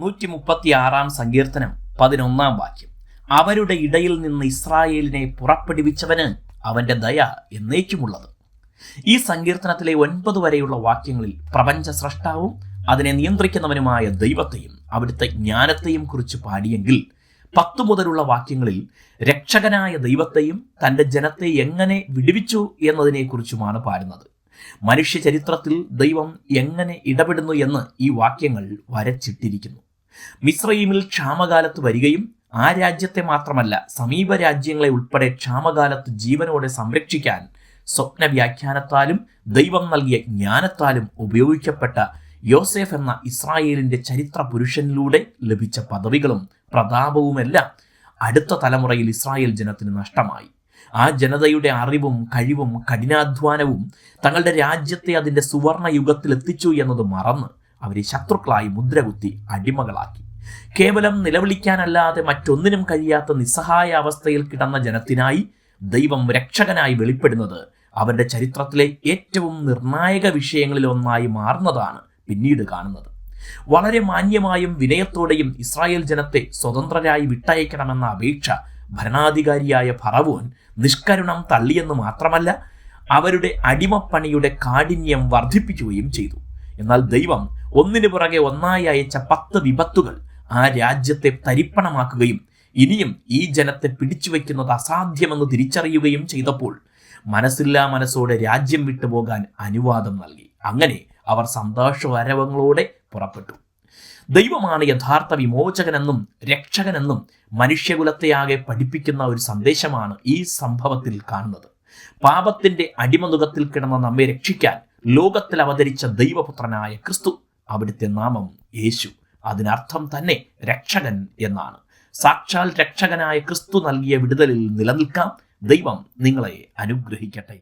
നൂറ്റി മുപ്പത്തി ആറാം സങ്കീർത്തനം പതിനൊന്നാം വാക്യം. അവരുടെ ഇടയിൽ നിന്ന് ഇസ്രായേലിനെ പുറപ്പെടുവിച്ചവന് അവന്റെ ദയ എന്നേക്കുമുള്ളത്. ഈ സങ്കീർത്തനത്തിലെ ഒൻപത് വരെയുള്ള വാക്യങ്ങളിൽ പ്രപഞ്ച സ്രഷ്ടാവും അതിനെ നിയന്ത്രിക്കുന്നവനുമായ ദൈവത്തെയും അവിടുത്തെ ജ്ഞാനത്തെയും കുറിച്ച് പാടിയെങ്കിൽ പത്തു മുതലുള്ള വാക്യങ്ങളിൽ രക്ഷകനായ ദൈവത്തെയും തന്റെ ജനത്തെ എങ്ങനെ വിടുവിച്ചു എന്നതിനെക്കുറിച്ചുമാണ് പാടുന്നത്. മനുഷ്യ ചരിത്രത്തിൽ ദൈവം എങ്ങനെ ഇടപെടുന്നു എന്ന് ഈ വാക്യങ്ങൾ വരച്ചിട്ടിരിക്കുന്നു. മിശ്രൈമിൽ ക്ഷാമകാലത്ത് വരികയും ആ രാജ്യത്തെ മാത്രമല്ല സമീപ രാജ്യങ്ങളെ ഉൾപ്പെടെ ക്ഷാമകാലത്ത് ജീവനോടെ സംരക്ഷിക്കാൻ സ്വപ്ന വ്യാഖ്യാനത്താലും ദൈവം നൽകിയ ജ്ഞാനത്താലും ഉപയോഗിക്കപ്പെട്ട യോസെഫ് എന്ന ഇസ്രായേലിന്റെ ചരിത്ര പുരുഷനിലൂടെ ലഭിച്ച പദവികളും പ്രതാപവുമെല്ലാം അടുത്ത തലമുറയിൽ ഇസ്രായേൽ ജനത്തിന് നഷ്ടമായി. ആ ജനതയുടെ അറിവും കഴിവും കഠിനാധ്വാനവും തങ്ങളുടെ രാജ്യത്തെ അതിന്റെ സുവർണ യുഗത്തിൽ എത്തിച്ചു എന്നത് മറന്ന് അവരെ ശത്രുക്കളായി മുദ്രകുത്തി അടിമകളാക്കി. കേവലം നിലവിളിക്കാനല്ലാതെ മറ്റൊന്നിനും കഴിയാത്ത നിസ്സഹായ അവസ്ഥയിൽ കിടന്ന ജനത്തിനായി ദൈവം രക്ഷകനായി വെളിപ്പെടുന്നത് അവരുടെ ചരിത്രത്തിലെ ഏറ്റവും നിർണായക വിഷയങ്ങളിൽ ഒന്നായി മാറുന്നതാണ് പിന്നീട് കാണുന്നത്. വളരെ മാന്യമായും വിനയത്തോടെയും ഇസ്രായേൽ ജനത്തെ സ്വതന്ത്രരായി വിട്ടയക്കണമെന്ന അപേക്ഷ ഭരണാധികാരിയായ ഫറവോൻ നിഷ്കരുണം തള്ളിയെന്ന് മാത്രമല്ല അവരുടെ അടിമപ്പണിയുടെ കാഠിന്യം വർദ്ധിപ്പിക്കുകയും ചെയ്തു. എന്നാൽ ദൈവം ഒന്നിനു പുറകെ ഒന്നായി അയച്ച പത്ത് വിപത്തുകൾ ആ രാജ്യത്തെ തരിപ്പണമാക്കുകയും ഇനിയും ഈ ജനത്തെ പിടിച്ചു വയ്ക്കുന്നത് അസാധ്യമെന്ന് തിരിച്ചറിയുകയും ചെയ്തപ്പോൾ മനസ്സില്ലാ മനസ്സോടെ രാജ്യം വിട്ടുപോകാൻ അനുവാദം നൽകി. അങ്ങനെ അവർ സന്തോഷവരവങ്ങളോടെ പുറപ്പെട്ടു. ദൈവമാണ് യഥാർത്ഥ വിമോചകനെന്നും രക്ഷകനെന്നും മനുഷ്യകുലത്തെയാകെ പഠിപ്പിക്കുന്ന ഒരു സന്ദേശമാണ് ഈ സംഭവത്തിൽ കാണുന്നത്. പാപത്തിന്റെ അടിമനുഖത്തിൽ കിടന്ന നമ്മെ രക്ഷിക്കാൻ ലോകത്തിൽ അവതരിച്ച ദൈവപുത്രനായ ക്രിസ്തു അവിടുത്തെ നാമം യേശു. അതിനർത്ഥം തന്നെ രക്ഷകൻ എന്നാണ്. സാക്ഷാൽ രക്ഷകനായ ക്രിസ്തു നൽകിയ വിടുതലിൽ നിലനിൽക്കാം. ദൈവം നിങ്ങളെ അനുഗ്രഹിക്കട്ടെ.